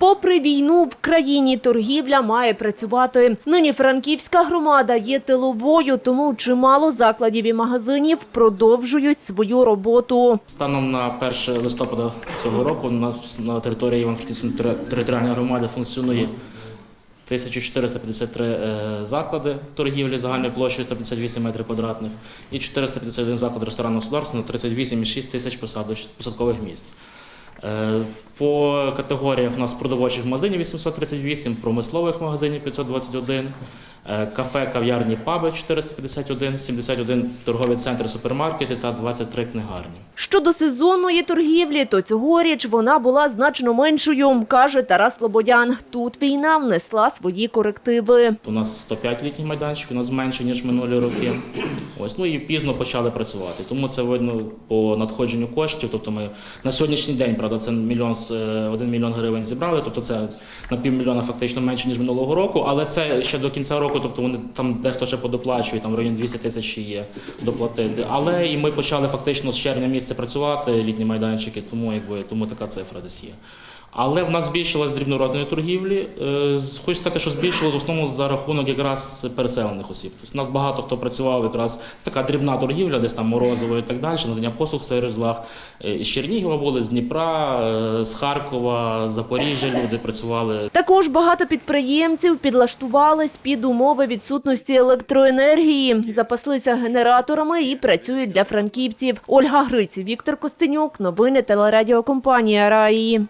Попри війну в країні торгівля має працювати. Нині франківська громада є тиловою, тому чимало закладів і магазинів продовжують свою роботу. Станом на 1 листопада цього року у нас на території Івано-Франківської територіальної громади функціонує 1453 е, заклади торгівлі загальною площею 158 метрів квадратних і 451 заклад ресторанного господарства на 38,6 тисяч посадкових місць. Е, По категоріях у нас продовольчих магазинів 838, промислових магазинів 521, е, кафе, кав'ярні, паби 451, 71 торгові центри, супермаркети та 23 книгарні. Щодо сезонної торгівлі, то цьогоріч вона була значно меншою, каже Тарас Слободян. Тут війна внесла свої корективи. У нас 105 літніх майданчиків, у нас менше, ніж минулі роки. Ось, ну і пізно почали працювати. Тому це видно по надходженню коштів. Тобто ми на сьогоднішній день, правда, це мільйон, з- е, 1 мільйон гривень зібрали, тобто це на півмільйона фактично менше, ніж минулого року, але це ще до кінця року, тобто вони там дехто ще подоплачує, там в районі 200 тисяч є доплатити. Але і ми почали фактично з червня місяця працювати, літні майданчики, тому якби тому така цифра десь є. Але в нас збільшилась дрібнородної торгівлі. Е, Хочу сказати, що збільшилось в основному за рахунок якраз переселених осіб. Тобто у нас багато хто працював якраз така дрібна торгівля, десь там морозиво і так далі, надання послуг в цей розлаг. Із Чернігова були, з Дніпра, е, з Харкова, з Запоріжжя люди працювали. Також багато підприємців підлаштувались під умови відсутності електроенергії, запаслися генераторами і працюють для франківців. Ольга Гриць, Віктор Костенюк. Новини телерадіокомпанія Раї.